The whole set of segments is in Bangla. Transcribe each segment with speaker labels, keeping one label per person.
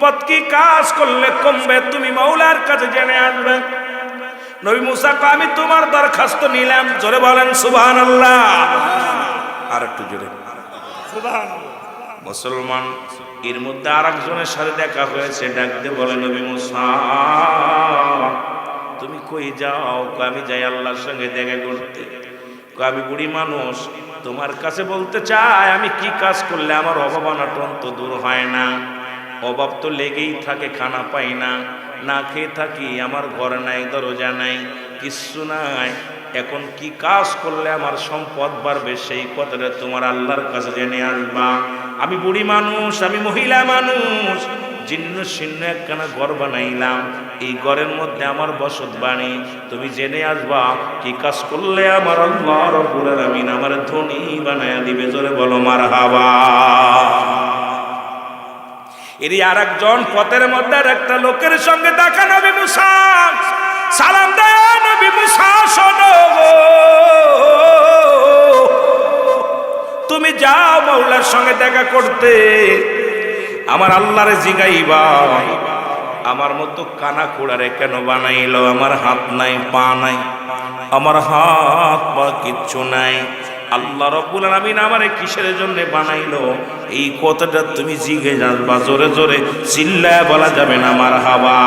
Speaker 1: সম্পদ কি কাজ করলে কমবে তুমি মৌলার কাছে জেনে আসবে নবী মুসা আমি তোমার দরখাস্ত নিলাম। জোরে বলেন সুবাহ সুবহানাল্লাহ। আর একটু জোরে মুসলমান এর মধ্যে আর একজনের সাথে দেখা হয়েছে ডাকতে বলে নবী মুসা তুমি কই যাও? আমি যাই আল্লাহর সঙ্গে দেখা করতে। আমি বুড়ি মানুষ তোমার কাছে বলতে চাই আমি কি কাজ করলে আমার অভাব অনাটন তো দূর হয় না? অভাব তো লেগেই থাকে, খানা পাই না। না খেয়ে থাকি, আমার ঘর নাই, দরজা নাই, কিচ্ছু নাই। এখন কি কাজ করলে আমার সম্পদ বাড়বে? সেই কথাটা তোমার আল্লাহর কাছে জেনে আসবা। আমি বুড়ি মানুষ, আমি মহিলা মানুষ জিন্ন শীর্ণ একখানা ঘর বানাইলাম। এই ঘরের মধ্যে আমার বসত বাণী তুমি জেনে আসবা, কি কাজ করলে আমার আল্লাহ রব্বুল আলামিন আমার ধনী বানায়া দিবে? জোরে বলো মার হাবা এরই আর একজন পথের মধ্যে আর একটা লোকের সঙ্গে দেখা নবী মুসা। সালাম দেয় নবী মুসা, শোনো তুমি যাও মৌলার সঙ্গে দেখা করতে। আমার আল্লাহরে জিগাইবা আমার মতো কানা কুড়ারে কেন বানাইলো? আমার হাত নাই, পা নাই। আমার হাত পা কিচ্ছু নাই। আল্লাহ রব্বুল আলামিন আমারে কিসের জন্য বানাইলো? এই কথাটা তুমি জিগে যাবা জোরে জোরে চিল্লায় বলা যাবে না আমার হাওয়া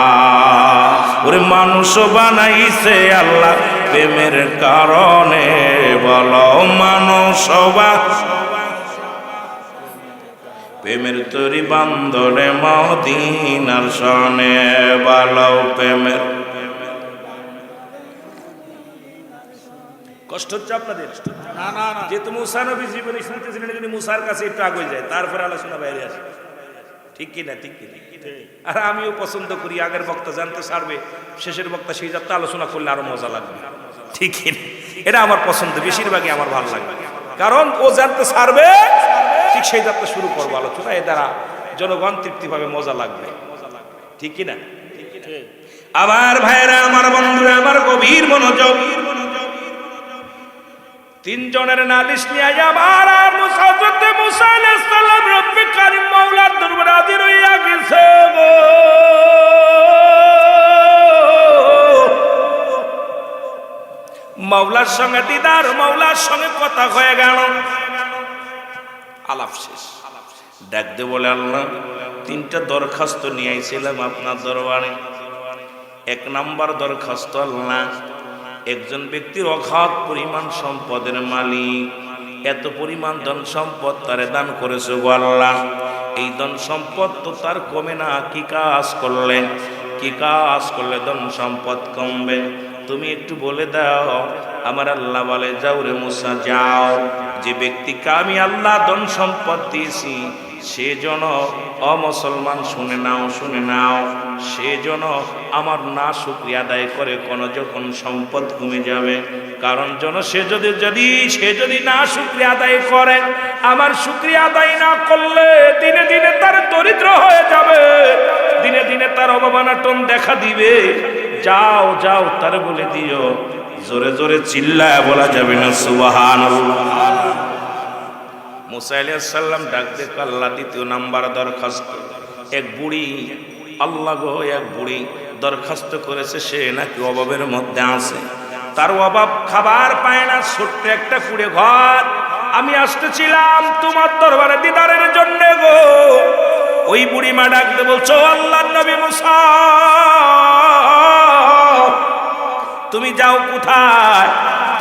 Speaker 1: ওরে মানুষ বানাইছে আল্লাহ প্রেমের কারণে, বলো মানুষ প্রেমের তরি বান্দরে মদিনার সনে বালাও প্রেমের কষ্ট হচ্ছে আপনাদের?
Speaker 2: না না না।
Speaker 1: যেহেতু মুসা নবী জীবনে শুনতেছিলেন যদি মুসার কাছে একটু আগে যায় তারপরে আলোচনা বাইরে আসে। ঠিক কি না ঠিক কি? আর আমিও পছন্দ করি আগের বক্তা জানতে ছাড়বে শেষের বক্তা সেই যাত্রা আলোচনা করলে আরও মজা লাগবে। ঠিক কি না? এটা আমার পছন্দ বেশিরভাগই আমার ভালো লাগবে কারণ ও জানতে ছাড়বে ঠিক সেই যাত্রা শুরু করব আলোচনা এ দ্বারা জনগণ তৃপ্তি পাবে মজা লাগবে। ঠিক কি না? আমার ভাইরা আমার বন্ধুরা আমার গভীর মনোযোগ তিনজনের নালিশ নিয়ে আবার আর মুসা হযরতে মুসা আলাইহিস সালাম, রব্বি কারীম মাওলার দরবারে হাজির গেছে গো। মাওলার সঙ্গে দিদার, মাওলার সঙ্গে কথা হয়ে গেল। আলাপ শেষ। ডাকতে বলে আল্লাহ, তিনটা দরখাস্ত নিয়ে আইছিলাম আপনার দরবারে। এক নাম্বার দরখাস্ত আল্লাহ একজন ব্যক্তির অগাধ পরিমাণ সম্পদের মালিক। এত পরিমাণ ধন সম্পদ তারে দান করেছে গো আল্লাহ। এই ধন সম্পদ তো তার কমে না, কি কাজ করলে? কি কাজ করলে ধন সম্পদ কমবে? তুমি একটু বলে দাও, আমার আল্লাহ বলে, যাও রে মুসা, যাও। যে ব্যক্তিকে আমি আল্লাহ ধন সম্পদ দিয়েছি সে যেন অমুসলমান শুনে নাও শুনে নাও। সে যেন আমার না শুক্রিয়া আদায় করে কোনো যখন সম্পদ কমে যাবে। কারণ যেন সে যদি যদি, সে যদি না শুক্রিয়া আদায় করে, আমার শুক্রিয়া আদায় না করলে দিনে দিনে তার দরিদ্র হয়ে যাবে। দিনে দিনে তার অবমানাটন দেখা দিবে। যাও যাও, তার বলে দিও। জোরে জোরে চিল্লায় বলা যাবে না সুবাহান মুসা আলাইসাল্লাম ডাক দেখ দ্বিতীয় নাম্বার দরখাস্ত। এক বুড়ি, আল্লাহ গো, এক বুড়ি দরখাস্ত করেছে, সে নাকি অভাবের মধ্যে আছে। তার অভাব খাবার পায় না, ছোট্ট একটা কুড়ে ঘর। আমি আসতেছিলাম তোমার দরবারে দিদারের জন্য গো। ওই বুড়ি মা ডাকতে বলছো আল্লাহ নবী মুসা, তুমি যাও কোথায়?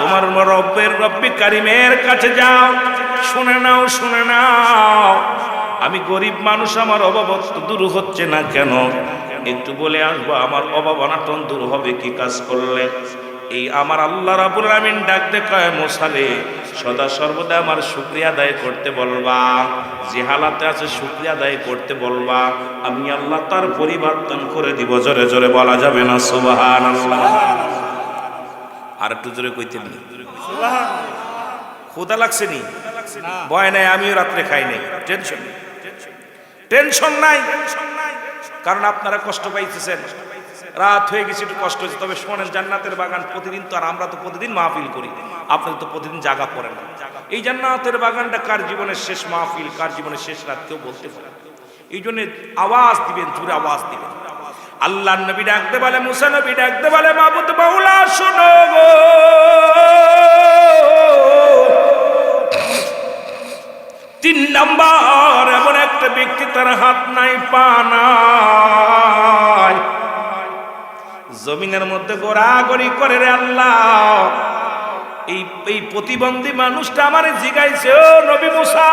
Speaker 1: তোমার রব্বের রব্বি কারিমের কাছে যাও। শুনে নাও শুনে নাও। আমি গরিব মানুষ আমার অভাব দূর হচ্ছে না কেন? একটু বলে আসব আমার অভাব অনাটন দূর হবে কি কাজ করলে? এই আমার আল্লাহ রাবুল আমিন ডাক দেখায় মশালে সদা সর্বদা আমার শুক্রিয়া আদায় করতে বলবা। যে হালাতে আছে শুক্রিয়া আদায় করতে বলবা। আমি আল্লাহ তার পরিবর্তন করে দিব। জোরে জোরে বলা যাবে না সুবাহান আল্লাহ আর একটু জোরে কইতে ক্ষুদা লাগছে না? ভয় নাই, আমিও রাত্রে খাই নাই। টেনশন টেনশন নাই। কারণ আপনারা কষ্ট পাইতেছেন। রাত হয়ে গেছে, একটু কষ্ট হয়েছে। তবে শোনেন, জান্নাতের বাগান প্রতিদিন তো আর আমরা তো প্রতিদিন মাহফিল করি। আপনাদের তো প্রতিদিন জাগা পড়ে না। এই জান্নাতের বাগানটা কার জীবনের শেষ মাহফিল, কার জীবনের শেষ রাত, কেউ বলতে পারে এই জন্য আওয়াজ দিবেন, জোরে আওয়াজ দিবেন। আল্লাহ নবী ডাকতে বলে, মুসা নবী ডাকতে বলে, মাবুদ বাউলা শোনো গো। তিন নাম্বার, এমন একটা ব্যক্তি তার হাত নাই, পা জমিনের মধ্যে গোড়াগড়ি করে রে আল্লাহ। এই এই প্রতিবন্ধী মানুষটা আমারে জিগাইছে, ও নবী মুসা,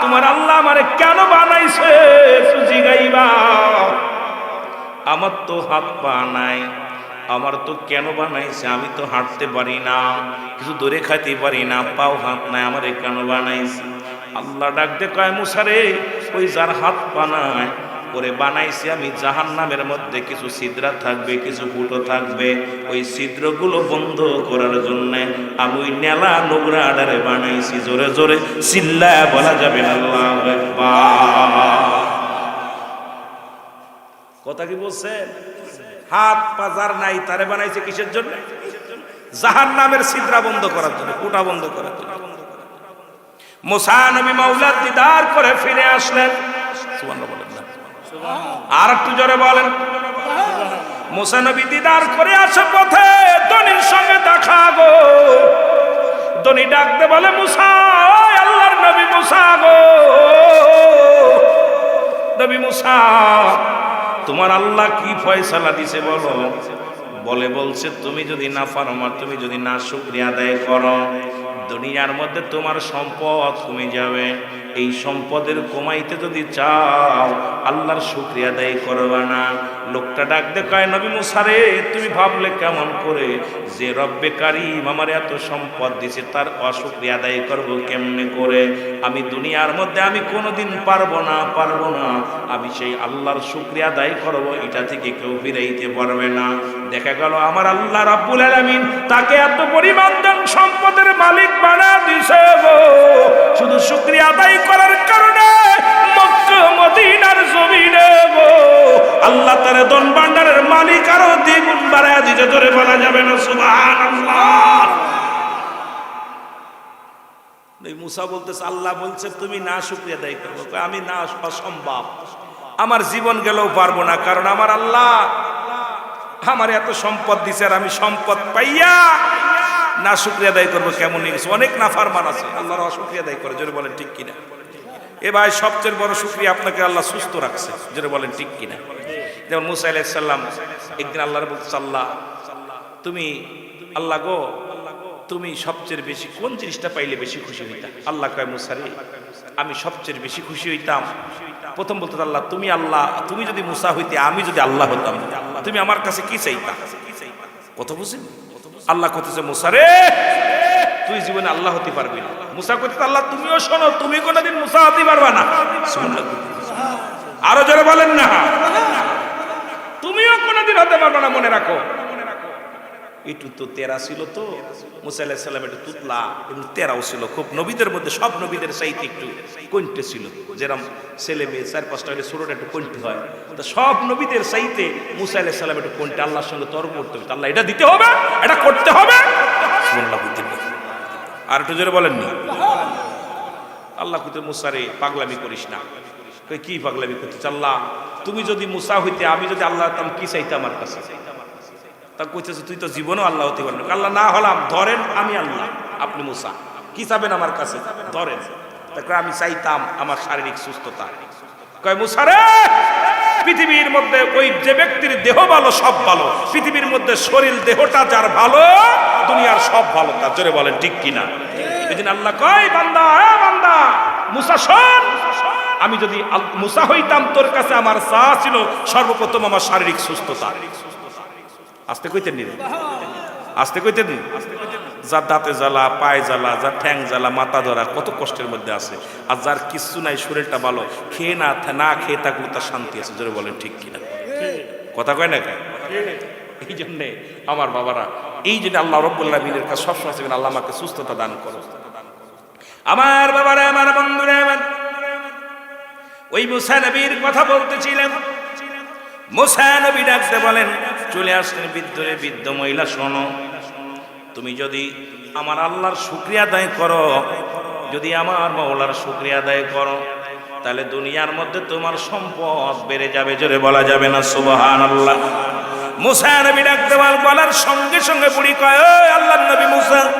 Speaker 1: তোমার আল্লাহ আমারে কেন বানাইছে? জিগাইবা। আমার তো হাত পা নাই, আমার তো কেন বানাইছে? আমি তো হাঁটতে পারি না, কিছু দূরে খাইতে পারি না, পাও হাত নাই, আমারে কেন বানাইছে? আল্লাহ ডাকতে কয় মুসারে ওই যার হাত নাই করে বানাইছি আমি জাহান নামের মধ্যে কিছু ছিদ্রা থাকবে, কিছু ফুটো থাকবে। ওই ছিদ্রগুলো বন্ধ করার জন্য আমি ওই নেলা নোংরা আডারে বানাইছি। জোরে জোরে চিল্লা বলা যাবে আল্লাহু। কথা কি বলছে? হাত পাজার নাই, তারে বানাইছে কিসের জন্য? জাহান নামের ছিদ্রা বন্ধ করার জন্য, ফুটা বন্ধ করার জন্য। মোসা নবী দিদার করে ফিরে আসলেন। বলেন না। আর একটু জোরে বলেন। মোসা নবী দিদার করে আসে পথে ধনির সঙ্গে দেখা গো। ধনী ডাকতে বলে, মুসা আল্লাহর নবী মুসা গো। নবী মুসা, তোমার আল্লাহ কি ফয়সালা দিছে বলো? বলে বলছে, তুমি যদি না পারো আমার তুমি যদি না শুক্রিয়া আদায় করো দুনিয়ার মধ্যে তোমার সম্পদ কমে যাবে। এই সম্পদের কমাইতে যদি চাও, আল্লাহর শুক্রিয়া আদায় করবে না। লোকটা ডাক দেখায়, নবী মুসারে তুমি ভাবলে কেমন করে যে রব্বে কারিম আমার এত সম্পদ দিছে, তার অশুক্রিয়া আদায় করব কেমনে করে? আমি দুনিয়ার মধ্যে আমি কোনোদিন পারব না পারব না। আমি সেই আল্লাহর শুক্রিয়া আদায় করব, এটা থেকে কেউ ফিরাইতে পারবে না। দেখা গেল, আমার আল্লাহ রাব্বুল আলামিন তাকে এত পরিমাণ সম্পদের মালিক বানা দিছে গো। শুধু শুক্রিয়া আদায় করার কারণে মক্কা, মদিনার জমিনে গো। আল্লাহ তার ধন ভান্ডারের মালিক আরও দ্বিগুণ বাড়ায় দিতে ধরে বলা যাবে না, সুবহানাল্লাহ। মুসা বলতেছে, আল্লাহ বলছে, তুমি না শুক্রিয়া আদায় করব আমি না অসম্ভব আমার জীবন গেলেও পারব না, কারণ আমার আল্লাহ আমার এত সম্পদ দিছে আর আমি সম্পদ পাইয়া না শুক্রিয়া আদায় করব কেমন গেছে? অনেক নাফারমান আছে। আল্লাহর অশুক্রিয়া আদায় করে, জোরে বলেন ঠিক কিনা? এ ভাই, সবচেয়ে বড় শুক্রিয়া আপনাকে আল্লাহ সুস্থ রাখছে, জোরে বলেন ঠিক কিনা? যেমন মুসা আলাইসাল্লাম একদিন আল্লাহর বলছে আল্লাহ, তুমি, আল্লাহ গো, তুমি সবচেয়ে বেশি কোন জিনিসটা পাইলে বেশি খুশি হইতাম আল্লাহ কয় মুসারে আমি সবচেয়ে বেশি খুশি হইতাম প্রথম বলতে আল্লাহ, তুমি আল্লাহ, তুমি যদি মুসা হইতে, আমি যদি আল্লাহ হতাম, তুমি আমার কাছে কি চাইতা? কত বুঝি? আল্লাহ কতেছে মুসারে তুই জীবনে আল্লাহ হতে পারবি না। মুসা করতে আল্লাহ, তুমিও শোনো, তুমি কোনোদিন মুসা হতে পারবা না। আরও জোরে বলেন না। তুমিও কোনোদিন হতে পারবা না, মনে রাখো। একটু তো তেরা ছিল তো, মুসা আলাহ সাল্লাম একটু তুতলা এবং তেরাও ছিল। খুব নবীদের মধ্যে সব নবীদের চাইতে একটু কণ্ঠে ছিল। যেরকম ছেলে মেয়ে চার, পাঁচটা হলে ষোলোটা একটু কণ্ঠে হয়। তো সব নবীদের সাইতে মুসা আলাহ সাল্লাম একটু কণ্ঠে, আল্লাহর সঙ্গে তর্ক করতে হবে। আল্লাহ এটা দিতে হবে, এটা করতে হবে। আর একটু জোরে বলেননি আল্লাহ কুতে মুসারে পাগলামি করিস না। কি পাগলামি করতে আল্লাহ? তুমি যদি মুসা হইতে, আমি যদি আল্লাহ কি চাইতে আমার কাছে? তা কইতেছে তুই তো জীবনও আল্লাহ হতে পারবি আল্লাহ না হলাম, ধরেন আমি আল্লাহ, আপনি মুসা। কি চাবেন আমার কাছে? ধরেন। তারপরে আমি চাইতাম আমার শারীরিক সুস্থতা। কয় মুসারে পৃথিবীর মধ্যে ওই যে ব্যক্তির দেহ ভালো, সব ভালো। পৃথিবীর মধ্যে শরীর দেহটা যার ভালো, দুনিয়ার সব ভালো। তার জোরে বলেন, ঠিক কিনা এই আল্লাহ কয়, বান্দা বান্দা, মুসা শোন, আমি যদি মুসা হইতাম, তোর কাছে আমার চা ছিল সর্বপ্রথম আমার শারীরিক সুস্থতা। আস্তে কইতে নিন আস্তে কইতে দিন যার দাঁতে জ্বালা, পায়ে জ্বালা যার ঠ্যাং জ্বালা, মাথা ধরা, কত কষ্টের মধ্যে আছে। আর যার কিচ্ছু নাই, শরীরটা ভালো, খেয়ে না না খেয়ে থাকলে তার শান্তি আছে। জোরে বলেন, ঠিক কিনা? কথা কয় না এই জন্যে আমার বাবারা, এই জন্য আল্লাহ রব্বুল্লাহ মিনের কাছে সবসময় চাইবেন আল্লাহ আমাকে সুস্থতা দান করো আমার বাবারা, আমার বন্ধুরা, আমার ওই মুসা নবীর কথা বলতেছিলেন। মুসা নবী ডাকতে বলেন চলে আসলেন বৃদ্ধরে, বৃদ্ধ মহিলা, শোনো, তুমি যদি আমার আল্লাহর শুক্রিয়া আদায় করো, যদি আমার মৌলার শুক্রিয়া আদায় করো, তাহলে দুনিয়ার মধ্যে তোমার সম্পদ বেড়ে যাবে, জোরে বলা যাবে না সুবহান আল্লাহ মুসা নবী ডাকতে বল- বলার সঙ্গে সঙ্গে বুড়ি কয়, "ওই আল্লাহর নবী মুসা,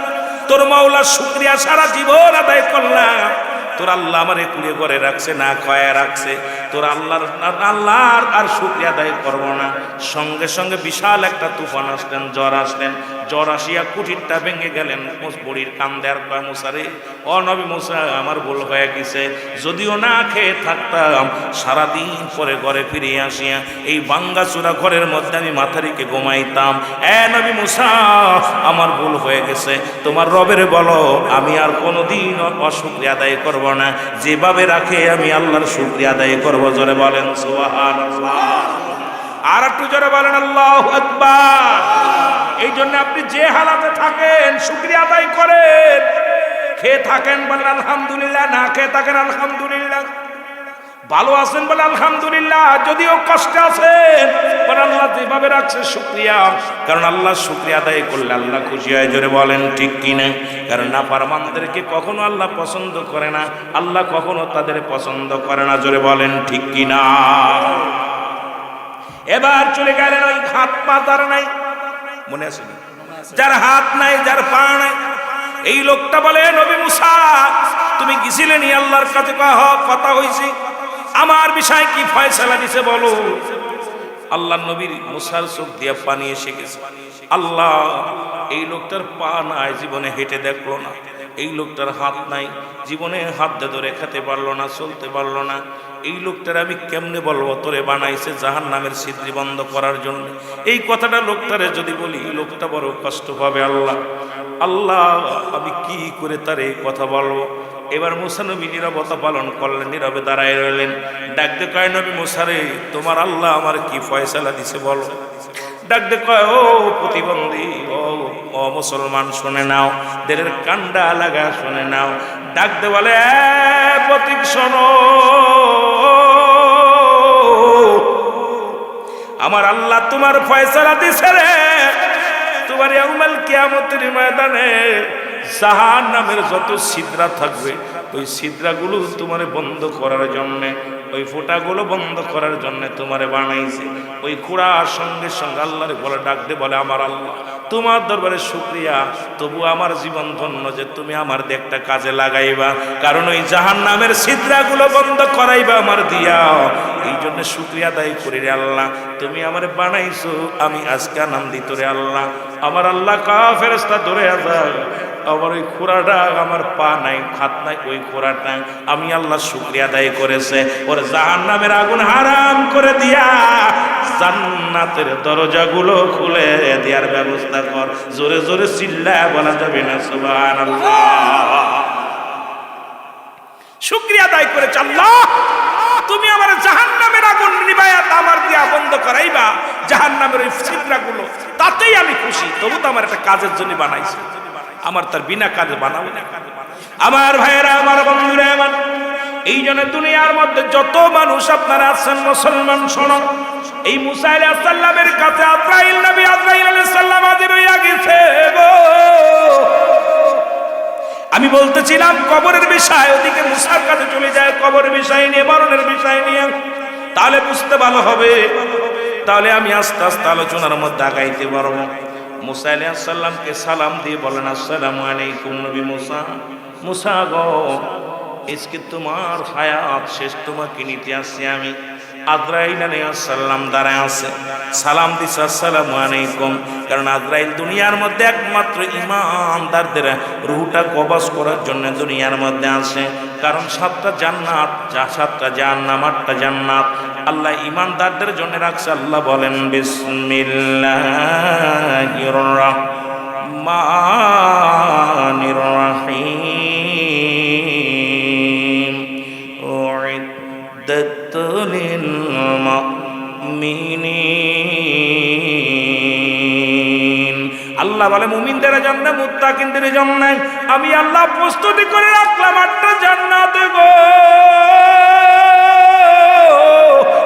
Speaker 1: তোর মাওলার শুক্রিয়া সারা জীবন আদায় করলাম। তোর আল্লাহ আমারে কুড়িয়ে করে রাখছে, না কয়ে রাখছে। তোর আল্লাহর আল্লাহর আর শুক্রিয়া আদায় করব না। সঙ্গে সঙ্গে বিশাল একটা তুফান আসলেন, জ্বর আসলেন। জ্বর আসিয়া কুটিরটা ভেঙে গেলেন বুড়ির কান দেয়ার কয় মুসারে ও নবী মুসা, আমার ভুল হয়ে গেছে। যদিও না খেয়ে থাকতাম, সারাদিন পরে ঘরে ফিরে আসিয়া এই বাঙ্গাচুরা ঘরের মধ্যে আমি মাথারিকে ঘুমাইতাম। এ নবী মুসা, আমার ভুল হয়ে গেছে। তোমার রবের বলো আমি আর কোনোদিন অশুক্রিয়া আদায় করব না। যেভাবে রাখে আমি আল্লাহর শুক্রিয়া আদায় করব। জোরে বলেন সোহান আর একটু জোরে বলেন, আল্লাহ আকবার। এই জন্য আপনি যে হালাতে থাকেন, শুক্রিয়া আদায় করেন। খেয়ে থাকেন বলেন, আলহামদুলিল্লাহ। না খেয়ে থাকেন, আলহামদুলিল্লাহ। ভালো আছেন বলে আলহামদুলিল্লাহ, যদিও কষ্টে আছেন, বলে আল্লাহ যেভাবে রাখছে শুক্রিয়া। কারণ আল্লাহ শুক্রিয়া আদায় করলে আল্লাহ খুশি হয়, জোরে বলেন ঠিক কিনা? কারণ না পারমানদেরকে কখনো আল্লাহ পছন্দ করে না, আল্লাহ কখনো তাদের পছন্দ করে না, জোরে বলেন ঠিক কিনা? এবার চলে গেলেন ওই হাত পা তার নাই, মনে আছে? যার হাত নাই, যার পা নাই। এই লোকটা বলে, নবী মুসা, তুমি গেছিলে নি আল্লাহর কাছে? কথা হইছি। আমার বিষয় কি ফয়সালা দিছে বলো? আল্লাহ নবীর মুসার চোখ দিয়ে পানি এসে গেছে। আল্লাহ, এই লোকটার পা নাই, জীবনে হেঁটে দেখল না। এই লোকটার হাত নাই, জীবনে হাত ধরে খেতে পারল না, চলতে পারল না। এই লোকটার আমি কেমনে বলব? তোরে বানাইছে জাহান নামের সিদ্ধি বন্ধ করার জন্য। এই কথাটা লোকটারে যদি বলি, লোকটা বড় কষ্ট পাবে আল্লাহ। আল্লাহ, আমি কি করে তার এই কথা বলব? এবার মুসানবী নিরবতা পালন করলেন নীরবে দাঁড়ায় রইলেন। ডাকতে কয় নবী মুসারে তোমার আল্লাহ আমার কি ফয়সালা দিছে বলো? ডাকতে কয় ও প্রতিবন্ধী ও ও মুসলমান শুনে নাও। দেরের কান্ডা লাগা শুনে নাও। ডাকতে বলে "এ, প্রতীক শোনো। আমার আল্লাহ তোমার ফয়সালা দিছে রে। তোমার ইয়াউমাল কিয়ামতের ময়দানে জাহান নামের যত সিদ্রা থাকবে, ওই সিদ্রাগুলো তোমার বন্ধ করার জন্য, ওই ফোঁটাগুলো বন্ধ করার জন্য তোমারে বানাইছে। ওই কুড়ার সঙ্গে সঙ্গে আল্লাহরে বলে ডাকতে বলে, আমার আল্লাহ, তোমার দরবারে শুক্রিয়া। তবু আমার জীবন ধন্য যে তুমি আমার দেখটা কাজে লাগাইবা, কারণ ওই জাহান নামের সিদ্রাগুলো বন্ধ করাইবা আমার দিয়াও। এই জন্য শুক্রিয়া আদায় করি রে আল্লাহ, তুমি আমার বানাইছো, আমি আজকে আনন্দিত রে আল্লাহ। আমার আল্লাহ কা ফেরেস্তা ধরে আসার আমার ওই খোরাটা আমার পা নাই খাত নাই, ওই খোরাটা আমি আল্লাহ শুক্রিয়া আদায় করেছে। ওর জাহান নামের আগুন হারাম করে দিয়া জান্নাতের দরজাগুলো খুলে দেওয়ার ব্যবস্থা কর। জোরে জোরে চিল্লা বলা যাবে না, সুবহানাল্লাহ। শুক্রিয়া আদায় করেছে আল্লাহ। তুমি আমার জাহান নামের আগুন নিবায়াত আমার দিয়া বন্ধ করাইবা। জাহান নামের ওই ছিদ্রাগুলো তাতেই আমি খুশি। তবু তো আমার একটা কাজের জন্য বানাইছে। আমার তার বিনা কাজে বানাবো না। আমার ভাইয়েরা, আমার বন্ধুরা, আমার এই জন্য দুনিয়ার মধ্যে যত মানুষ আপনারা আছেন, মুসলমান, শোনো। এই মুসা আলাইহিস কাছে আজরাইল নবী আজরাইল আলাইহিস সালাম হাজির গেছে গো। আমি বলতেছিলাম, কবরের বিষয়। ওদিকে মুসার কাছে চলে যায়, কবরের বিষয় নিয়ে, মরণের বিষয় নিয়ে। তাহলে বুঝতে ভালো হবে। তাহলে আমি আস্তে আস্তে আলোচনার মধ্যে আগাইতে পারব। মুসা আলাইহিস সালামকে সালাম দিয়ে বলেন, আসসালামু আলাইকুম নবী মুসা। মুসা গো, আজকে তোমার হায়াত শেষ তোমাকে নিতে আসছি আমি। আজরাইল আলাইহিসসালাম দাঁড়ায় আছে। সালাম দিছে, আসসালামু আলাইকুম। কারণ আজরাইল দুনিয়ার মধ্যে একমাত্র ইমানদারদের রুহটা কবজ করার জন্য দুনিয়ার মধ্যে আসে কারণ সাতটা জান্নাত, যা সাতটা জাহান্নাম, আটটা জান্নাত আল্লাহ ইমানদারদের জন্য রাখছে। আল্লাহ বলেন, বিসমিল্লাহির রহমানির রহিম। আল্লাহ বলে মুমিনদের জন্য মুত্তাকিনদের জন্য আমি আল্লাহ প্রস্তুতি করে রাখলাম আটটা জান্নাতে গো।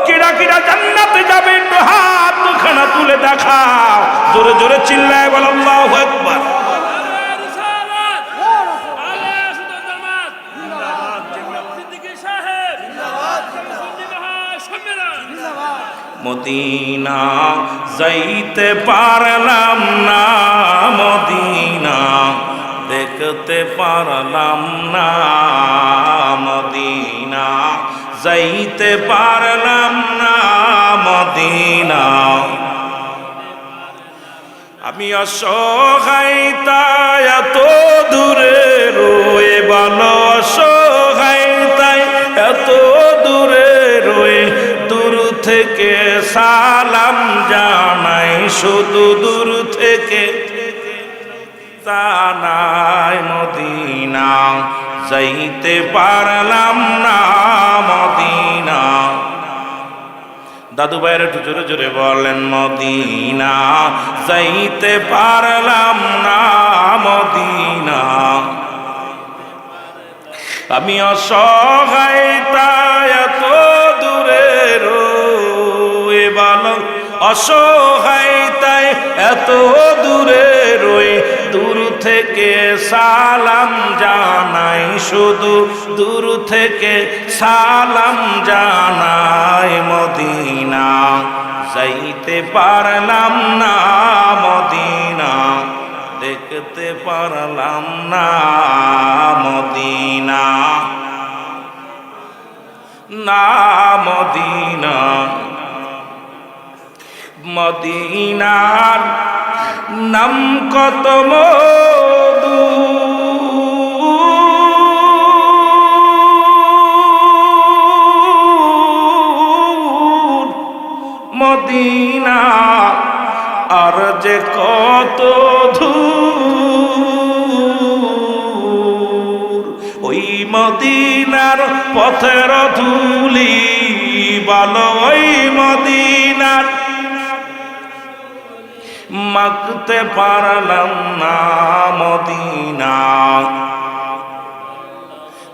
Speaker 1: কিরা কিরা জান্নাতে যাবে একটু হাত দুখানা তুলে দেখাও। জোরে জোরে চিল্লায় বল আল্লাহ
Speaker 2: একবার
Speaker 1: মদিনা যাইতে পারলাম না মদিনা, দেখতে পারলাম না মদিনা, যাইতে পারলাম না মদিনা। আমি অসহায় তাই এত দূরে রয়ে ভালো অসহায় থেকে সালাম জানাই শুধু দূর থেকে। তানাই মদিনা, যাইতে পারলাম না মদিনা। দাদু ভাইয়ের একটু জোরে জোরে বলেন, মদিনা, যাইতে পারলাম না মদিনা। আমি অসহায় দূরে ভালো অসহায়, তাই এত দূরে রয়ে দূর থেকে সালাম জানাই শুধু দূর থেকে সালাম জানাই মদিনা। যাইতে পারলাম না মদিনা, দেখতে পারলাম না মদিনা। না মদিনা। মদিনার নাম কত মধু। মদিনা আর যে কত ধূর, ওই মদিনার পথের ধুলি বলো, ওই মদিনার মাখতে পারলাম না মদিনা।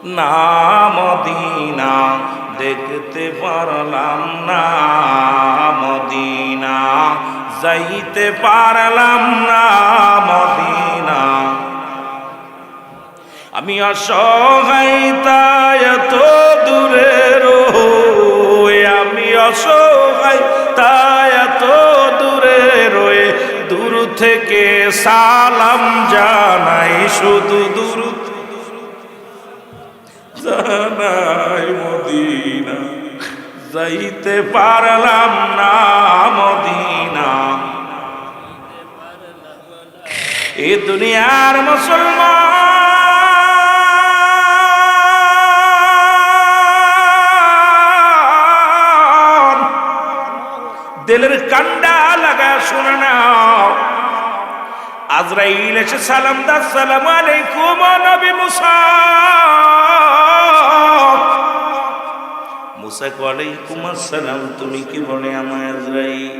Speaker 1: না মদিনা, দেখতে পারলাম না মদিনা। যাইতে পারলাম না মদিনা। আমি অসহায় তাই এত দূরে রয়ে আমি অসহায় থেকে সালাম জানাই শুধু দূর জানাই মদিনা, যাইতে পারলাম না মদিনা। এ দুনিয়ার মুসলমান, দিলের কান্ডা লাগা শুনে নাও। আজরাইল এসে সালাম দা সালাম আলাইকুম নবী মুসা। মুসা ওয়ালাইকুম আসসালাম, তুমি কি বলে আমার আজরাইল?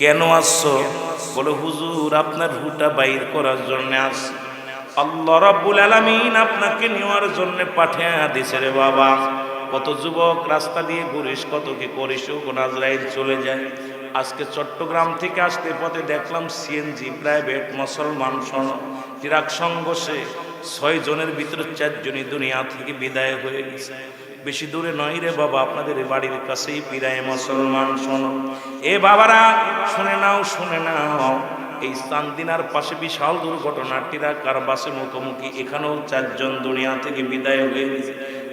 Speaker 1: কেন আসছো? বলে, হুজুর, আপনার হুটা বাইর করার জন্য আসছি। আল্লাহ রাব্বুল আলামিন আপনাকে নেওয়ার জন্য পাঠিয়ে দিছে রে বাবা। কত যুবক রাস্তা দিয়ে ঘুরিস, কত কি করিস কোন আজরাইল চলে যায়। আজকে চট্টগ্রাম থেকে আসতে পথে দেখলাম সিএনজি প্রাইভেট মুসলমান চিরাগ সংঘর্ষে ছয় জনের ভিতরে চারজনই দুনিয়া থেকে বিদায় হয়ে গেছে। বেশি দূরে নয় রে বাবা, আপনাদের বাড়ির কাছেই পিরায় মুসলমান শোনো এ বাবারা, শুনে নাও শুনে নাও, এই চান্দিনার পাশে বিশাল দুর্ঘটনা টিরাকার বাসে মুখোমুখি। এখানেও চারজন দুনিয়া থেকে বিদায় হয়ে গেছে।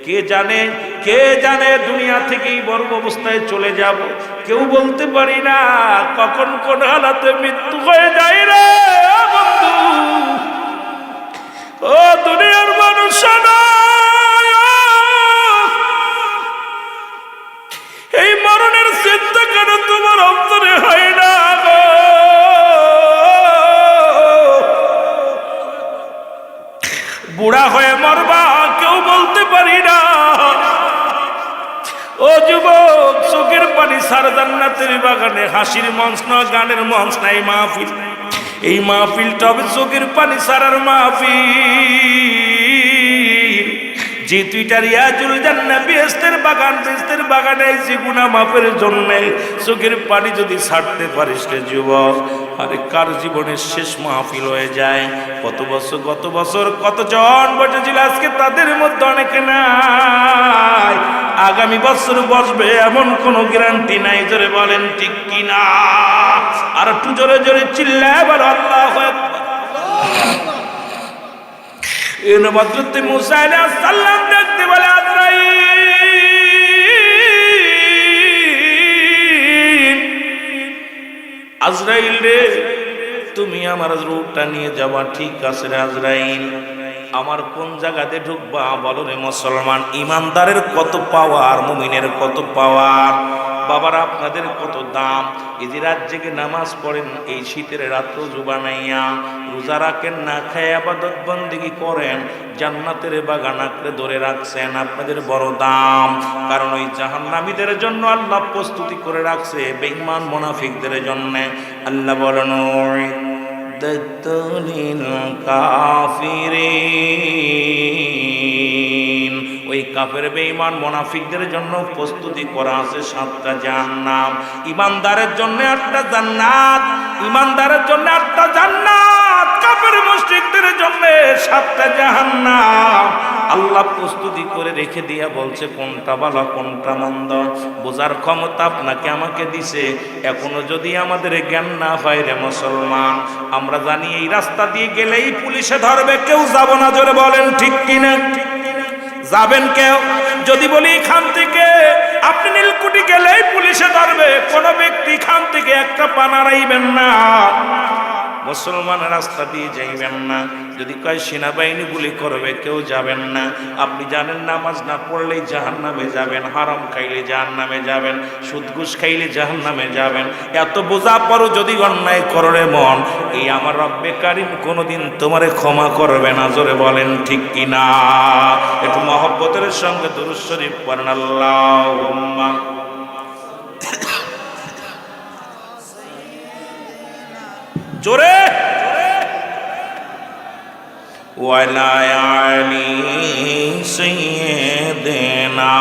Speaker 1: কে জানে কে জানে দুনিয়া থেকেই বর্গ অবস্থায় চলে যাব? কেউ বলতে পারি না, কখন কোন হালাতে মৃত্যু হয়ে যায় রে বন্ধু। ও দুনিয়ার মানুষ এই মরণের চিন্তা কেন তোমার পানি সার জান্নাতের বাগানে, হাসির মঞ্চ না গানের মঞ্চ নাই, মাহফিল। এই মাহফিলটা হবে চোখের পানি সারার মাহফিল। যে তুইটা রিয়াজুল জান্না বেহেস্তের বাগান বেহেস্তের বাগানে আইছি গুনাহ মাফের জন্যে। চোখের পানি যদি ছাড়তে পারিস রে যুবক, আরে কার জীবনের শেষ মাহফিল হয়ে যায়? কত বছর গত বছর, কতজন বসেছিল আজকে তাদের মধ্যে অনেকে নাই। আগামী বছর বসবে, এমন কোনো গ্যারান্টি নাই, জোরে বলেন ঠিক কিনা? আর একটু জোরে জোরে চিল্লায় বলো, আল্লাহ মুসা দেখতে বলে, আজরাইল। রে, তুমি আমার রূপটা নিয়ে যাবা ঠিক আছে রে আজরাইল। আমার কোন জায়গাতে ঢুকবা? বলো রে মুসলমান। ইমানদারের কত পাওয়ার, মুমিনের কত পাওয়ার? বাবারা, আপনাদের কত দাম? এই যে রাত জেগে নামাজ পড়েন, এই শীতের রাত্র জুবানাইয়া রোজা রাখেন, না খায় আবাদত বন্দিগি করেন, জান্নাতের বাগান আঁকড়ে ধরে রাখছেন, আপনাদের বড় দাম। কারণ ওই জাহান্নামীদের জন্য আল্লাহ প্রস্তুতি করে রাখছে, বেঈমান মোনাফিকদের জন্য। আল্লাহ বলেন দত্তলিল للكافرين ওই কাফের বেঈমান মোনাফিকদের জন্য প্রস্তুতি করা আছে সাতটা জান্নাত ইমানদারের জন্য আটটা জান্নাত ইমানদারের জন্য আটটা জান্নাত, কাফের মুশরিকদের জন্য সাতটা জাহান্নাম। আল্লাহ প্রস্তুতি করে রেখে দিয়া বলছে, কোনটা ভালো, কোনটা মন্দ? বোঝার ক্ষমতা আপনাকে আমাকে দিছে। এখনও যদি আমাদের জ্ঞান না হয় রে মুসলমান, আমরা জানি এই রাস্তা দিয়ে গেলেই পুলিশে ধরবে। কেউ যাব না, জোরে বলেন, ঠিক কিনা? যাবেন কেউ? যদি বলি এখান থেকে আপনি নীলকুটি গেলেই পুলিশে একটা পানারাইবেন না। মুসলমান রাস্তা দিয়ে যাইবেন না। যদি কয় সেনাবাহিনী গুলি করবে, কেউ যাবেন না। আপনি জানেন নামাজ না পড়লেই জাহান নামে যাবেন, হারাম খাইলে জাহান নামে যাবেন সুদ ঘুষ খাইলে জাহান নামে যাবেন। এত বোঝা পরও যদি অন্যায় করে মন। এই আমার রব্বে কারিম কোনোদিন তোমারে ক্ষমা করবে না, জোরে বলেন ঠিক কিনা? একটু মহব্বতের সঙ্গে দুরুদ শরীফ পড়েন আল্লাহ জোরে। ওয়ালায়ালি সৈয়দেনা।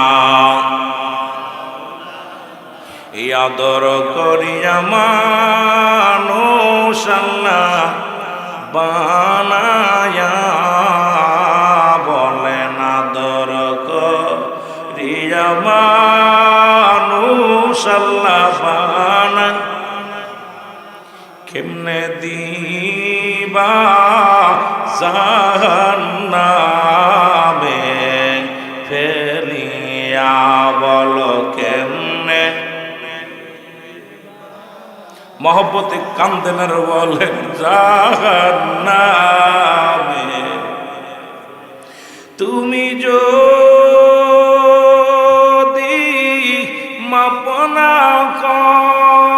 Speaker 1: ইয়াদর করিয়া মানুষ আল্লাহ বানায়া বলেন আদর করিয়া মানুষ আল্লাহ কেমনে দিবা? জাহান্নামে ফেলিয়া বলো কেমনে? মহব্বতে কান্দেনের বলেন জাহান্নামে তুমি যদি মাপনা করো